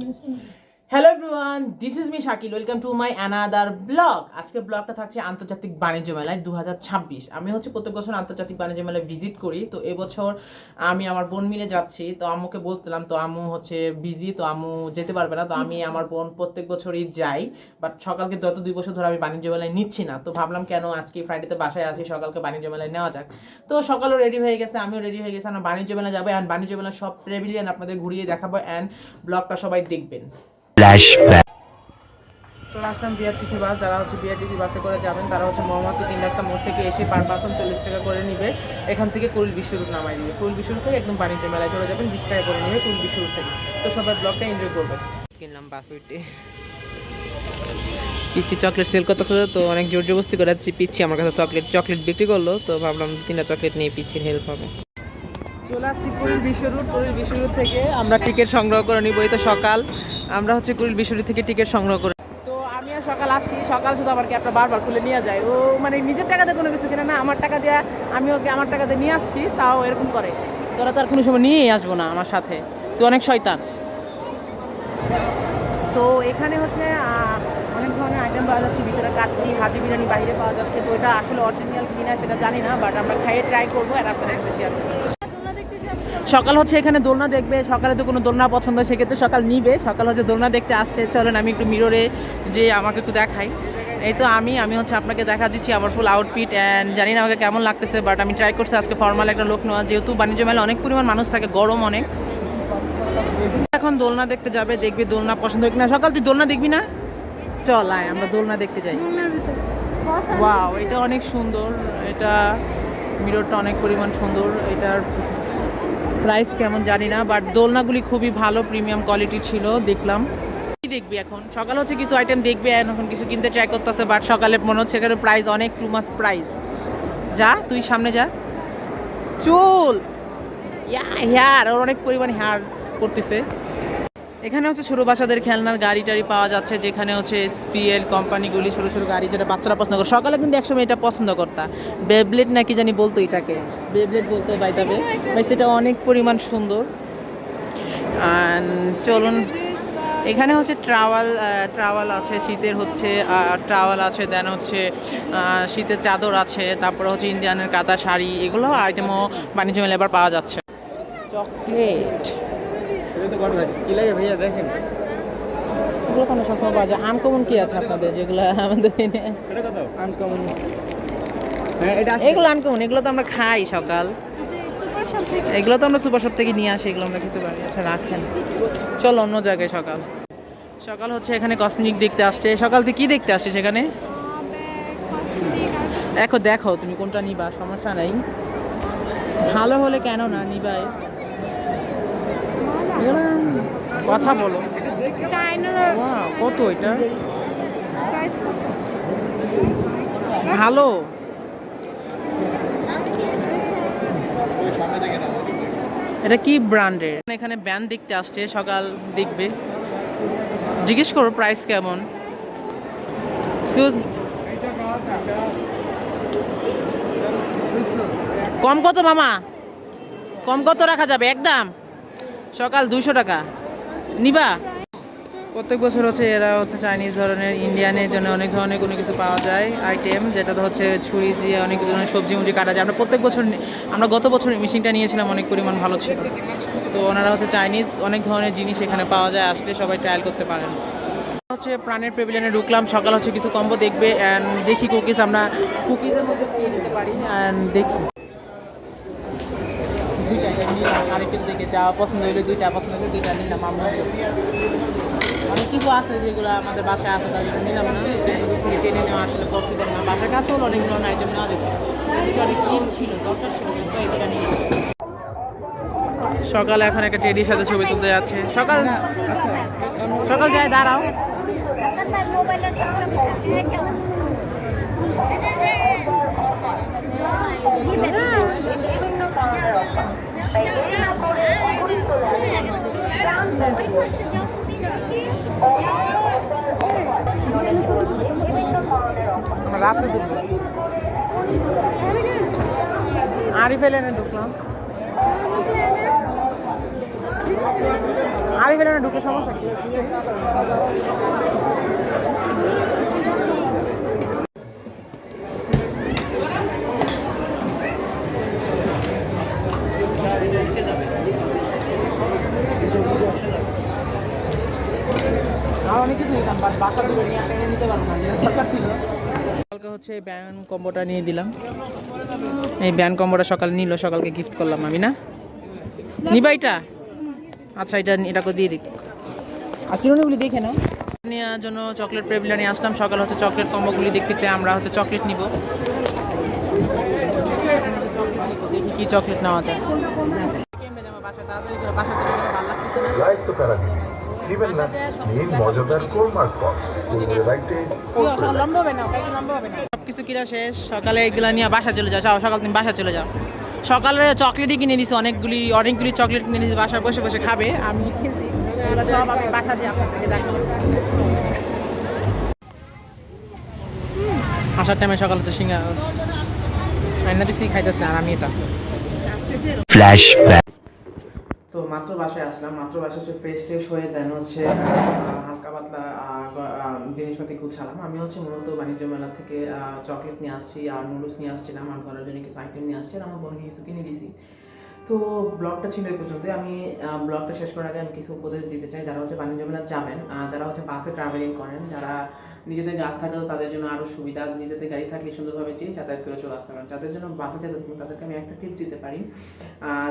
嗯。hello everyone this is me Shakil welcome to my another blog আজকে ব্লগটা থাকছে আন্তর্জাতিক বাণিজ্য মেলায় দু হাজার ছাব্বিশ। আমি হচ্ছে প্রত্যেক বছর আন্তর্জাতিক বাণিজ্য মেলায় ভিজিট করি। তো এবছর আমি আমার বোন মিলে যাচ্ছি। তো আম্মুকে বলছিলাম, তো আম্মু হচ্ছে বিজি তো আম্মু যেতে পারবে না। তো আমি আমার বোন প্রত্যেক বছরই যাই। বাট সকালকে গত দুই বছর ধরে আমি বাণিজ্য মেলায় নিচ্ছি না। তো ভাবলাম, কেন আজকে ফ্রাইডেতে বাসায় আছি, সকালকে বাণিজ্য মেলায় নেওয়া যাক? তো সকালও রেডি হয়ে গেছে, আমিও রেডি হয়ে গেছি। আমরা বাণিজ্য মেলা যাব। অ্যান্ড বাণিজ্য মেলা সব প্রেভিলিয়ান আপনাদের ঘুরিয়ে দেখাবো। অ্যান্ড ব্লগটা সবাই দেখবেন। Flashback. চলে আসলাম বিআরটিসি বাস যারা হচ্ছে বাসে করে যাবেন, তারা হচ্ছে তিন রাস্তা মোড় থেকে এসে পার পার্সন চল্লিশ টাকা করে নিবে। এখান থেকে বিশ্বরূপ নামাই দিবে বিশ্বরূপ থেকে একদম বাণিজ্য মেলায় চলে যাবেন, বিশ টাকা করে নিবে কুড়িল বিশ্বরূপ থেকে। তো সবাই ব্লগটা এনজয় করবেন কিনলাম বাস উইটে পিচ্ছি চকলেট সেল করতেছে তো, অনেক জোর জবস্তি করে যাচ্ছি। পিচ্ছি আমার কাছে চকলেট চকলেট বিক্রি করল, তো ভাবলাম তিনটা চকলেট নিয়ে পিচ্ছির হেল্প হবে। চলে আসছি কুড়িল বিশ্বরুট কুড়িল বিশ্বরুট থেকে আমরা টিকিট সংগ্রহ করে নিব। এই তো সকাল। আমরা হচ্ছে কুড়িল বিশ্বরুট থেকে টিকিট সংগ্রহ করে তো আমি সকাল আসছি। সকাল শুধু আমার ক্যাবটা বারবার খুলে নিয়ে যায়। ও মানে নিজের টাকাতে কোনো কিছু কিনে না, আমার টাকা দিয়ে আমি ওকে আমার টাকা দিয়ে নিয়ে আসছি, তাও এরকম করে। তোরা তার কোনো সময় নিয়েই আসব না আমার সাথে। তুই অনেক শয়তান। তো এখানে হচ্ছে অনেক ধরনের আইটেম পাওয়া যাচ্ছে। ভিতরে কাচ্ছি হাজি বিরিয়ানি বাইরে পাওয়া যাচ্ছে। তো এটা আসলে অরিজিনাল কিনা সেটা জানি না বাট আমরা খাইয়ে ট্রাই করব, আর আপনাদের শেয়ার সকাল হচ্ছে এখানে দোলনা দেখবে সকালে তো কোনো দোলনা পছন্দ হয় সেক্ষেত্রে সকাল নিবে। সকাল হচ্ছে দোলনা দেখতে আসছে। চলেন আমি একটু মিররে যে আমাকে একটু দেখাই। এই তো আমি আমি হচ্ছে আপনাকে দেখা দিচ্ছি আমার ফুল আউটফিট অ্যান্ড জানি না আমাকে কেমন লাগতেছে বাট আমি ট্রাই করছি আজকে ফর্মাল একটা লোক নেওয়া যেহেতু বাণিজ্য মেলা অনেক পরিমাণ মানুষ থাকে গরম অনেক। এখন দোলনা দেখতে যাবে দেখবি দোলনা পছন্দ হয় কিনা। সকাল তুই দোলনা দেখবি না? চল আয় আমরা দোলনা দেখতে যাই। ওয়াও এটা অনেক সুন্দর। এটা মিররটা অনেক পরিমাণ সুন্দর। এটার প্রাইস কেমন জানি না বাট দোলনাগুলি খুবই ভালো প্রিমিয়াম কোয়ালিটি ছিল, দেখলাম। কি দেখবি এখন? সকাল হচ্ছে কিছু আইটেম দেখবে এখন কিছু কিনতে ট্রাই করতেছে বাট সকালে মনে হচ্ছে এখানে প্রাইস অনেক টু মাস প্রাইস যা, তুই সামনে যা। চুল! হেয়ার, ওর অনেক পরিমাণ হেয়ার করতেছে। এখানে হচ্ছে ছোটো বাচ্চাদের খেলনার গাড়ি টাড়ি পাওয়া যাচ্ছে, যেখানে হচ্ছে স্পিএল কোম্পানিগুলি ছোটো ছোটো গাড়ি যেটা বাচ্চারা পছন্দ করে। সকালে কিন্তু একসময় এটা পছন্দ করতা। বেবলেট নাকি জানি বলতো এটাকে। বেবলেট বলতো বাই দাবে ভাই, সেটা অনেক পরিমাণ সুন্দর। চলুন। এখানে হচ্ছে ট্রাওয়াল ট্রাওয়াল আছে, শীতের হচ্ছে ট্রাওয়াল আছে দেন হচ্ছে শীতের চাদর আছে, তারপরে হচ্ছে ইন্ডিয়ানের কাঁথা শাড়ি, এগুলো আইটেমও বাণিজ্য মেলা এবার পাওয়া যাচ্ছে। চকলেট। এগুলো তো আমরা সবসময় পাওয়া যায়। আনকমন কি আছে আপনাদের যেগুলো আমাদের এনে? এগুলো আনকমন এগুলো তো আমরা খাই সকাল। এগুলো তো আমরা সুপার শপ থেকে নিয়ে আসি এগুলো আমরা খেতে পারি। আচ্ছা রাখেন। চল অন্য জায়গায় সকাল। সকাল হচ্ছে এখানে কসমেটিক দেখতে আসছে। সকাল থেকে কি দেখতে আসছে সেখানে? দেখো দেখো তুমি কোনটা নিবা সমস্যা নাই। ভালো হলে কেন না নিবাই। কথা বলো। কত এটা? ভালো। এটা কি ব্র্যান্ডের? এখানে ব্যান্ড দেখতে আসছে সকাল দেখবে। জিজ্ঞেস করো প্রাইস কেমন? কম কত মামা? কম কত রাখা যাবে? একদম। সকাল দুশো টাকা। নিবা? প্রত্যেক বছর হচ্ছে এরা হচ্ছে চাইনিজ ধরনের ইন্ডিয়ানের জন্য অনেক ধরনের কোনো কিছু পাওয়া যায় আইটেম যেটা তো হচ্ছে ছুরি দিয়ে অনেক ধরনের সবজি মুজি কাটা যায়। আমরা প্রত্যেক বছর আমরা গত বছর মেশিনটা নিয়েছিলাম, অনেক পরিমাণ ভালো ছিল। তো ওনারা হচ্ছে চাইনিজ অনেক ধরনের জিনিস এখানে পাওয়া যায়, আসলে সবাই ট্রায়াল করতে পারেন। হচ্ছে প্রাণের পেভিলিয়নে ঢুকলাম, সকাল হচ্ছে কিছু কম্বো দেখবে অ্যান্ড দেখি কুকিজ আমরা কুকিজের মধ্যে নিতে পারি অ্যান্ড দেখি। নিলাম আরেকের দিকে যা পছন্দ হইল দুইটা পছন্দ হইল দুইটা নিলাম আমরা। অনেক কিছু আছে যেগুলো আমাদের বাসায় আছে তাই জন্য নিলাম না। থেকে টেনে নেওয়া আসলে পসিবল না। বাসার কাছেও অনেক ধরনের আইটেম নেওয়া যেত। এটা অনেক কিন ছিল দরকার ছিল কিন্তু এটা নিয়ে সকালে এখন একটা টেডির সাথে ছবি তুলতে যাচ্ছে। সকাল সকাল যায় দাঁড়াও। আমরা রাতে ঢুকবো আরিফ এলেনে ঢুকলাম। ফেলে না ঢুকলে সমস্যা কি? অনেক কিছু নিতাম বাট বাসা থেকে নিয়ে টেনে নিতে পারব না দরকার ছিল। কালকে হচ্ছে এই ব্যান কম্বোটা নিয়ে দিলাম। এই ব্যান কম্বোটা সকালে নিল সকালকে গিফট করলাম আমি না? নিবা এটা? আচ্ছা এটা এটাকে দিয়ে দিক। আর চিরুনিগুলি দেখে নাও। নেওয়ার জন্য চকলেট প্রেবিলা নিয়ে আসলাম। সকাল হচ্ছে চকলেট কম্বোগুলি দেখতেছে আমরা হচ্ছে চকলেট নিব। দেখি কি চকলেট নেওয়া যায়। বাসায় তাড়াতাড়ি করে বাসা থেকে ভালো লাগতেছে নেবেন না নিন মজাদার কোলমার্ক পপ পূর্বের রাইটে ফোন লম্বা হবে না লম্বা হবে না? সব কিছু কিনা শেষ সকালে এগুলা নিয়ে বাসা চলে যাও সকাল তুমি বাসা চলে যাও। সকালে চকলেটই কিনে দিছি অনেকগুলি অনেকগুলি চকলেট কিনে দিছি বাসায় বসে বসে খাবে। আমি সব আমি বাসা দিয়ে আপনাদেরকে দেখাবো। আসার টাইমে সকালে তো সিঙ্গা দিছি খাইতেছে আর আমি এটা। তো মাত্র বাসায় আসলাম। মাত্র বাসায় হচ্ছে ফ্রেশ ট্রেশ হয়ে দেন হচ্ছে হালকা পাতলা জিনিসপাতি গুছালাম। আমি হচ্ছে মূলত বাণিজ্য মেলা থেকে চকলেট নিয়ে আসছি, আর নুডলস নিয়ে আসছিলাম আমার ঘরের জন্য কিছু আইটেম নিয়ে আসছি, আর আমার বোনকে কিছু কিনে দিছি তো ব্লগটা ছিল এই পর্যন্ত। আমি ব্লগটা শেষ করার আগে আমি কিছু উপদেশ দিতে চাই। যারা হচ্ছে বাণিজ্য মেলা যাবেন যারা হচ্ছে বাসে ট্রাভেলিং করেন যারা নিজেদের গাড়ি থাকলেও তাদের জন্য আরও সুবিধা নিজেদের গাড়ি থাকলে সুন্দরভাবে চেয়ে যাতায়াত করে চলে আসতে পারেন। যাদের জন্য বাসে যেতে থাকেন তাদেরকে আমি একটা টিপস দিতে পারি।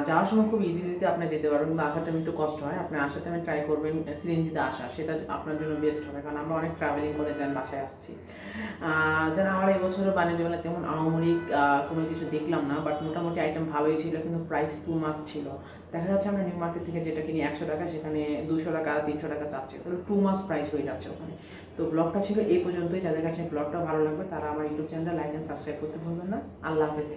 যাওয়ার সময় খুব ইজিলিতে আপনি যেতে পারবেন কিন্তু আসার টাইমে একটু কষ্ট হয়। আপনি আসার টাইমে ট্রাই করবেন সিএনজিতে আসা সেটা আপনার জন্য বেস্ট হবে কারণ আমরা অনেক ট্রাভেলিং করে দেন বাসায় আসছি। দেন আমার এবছরও বাণিজ্য মেলা তেমন আহ, কোনো কিছু দেখলাম না বাট মোটামুটি আইটেম ভালোই ছিল কিন্তু প্রাইস টু মাছ ছিল। দেখা যাচ্ছে আমরা নিউ মার্কেট থেকে যেটা কিনি একশো টাকা, সেখানে দুশো টাকা, তিনশো টাকা চাচ্ছে। তাহলে টু মাস প্রাইস হয়ে যাচ্ছে ওখানে। তো ব্লগটা ছিল এই পর্যন্তই। যাদের কাছে ব্লগটা ভালো লাগবে, তারা আমার ইউটিউব চ্যানেলটা লাইক অ্যান্ড সাবস্ক্রাইব করতে ভুলবেন না। আল্লাহ হাফেজ।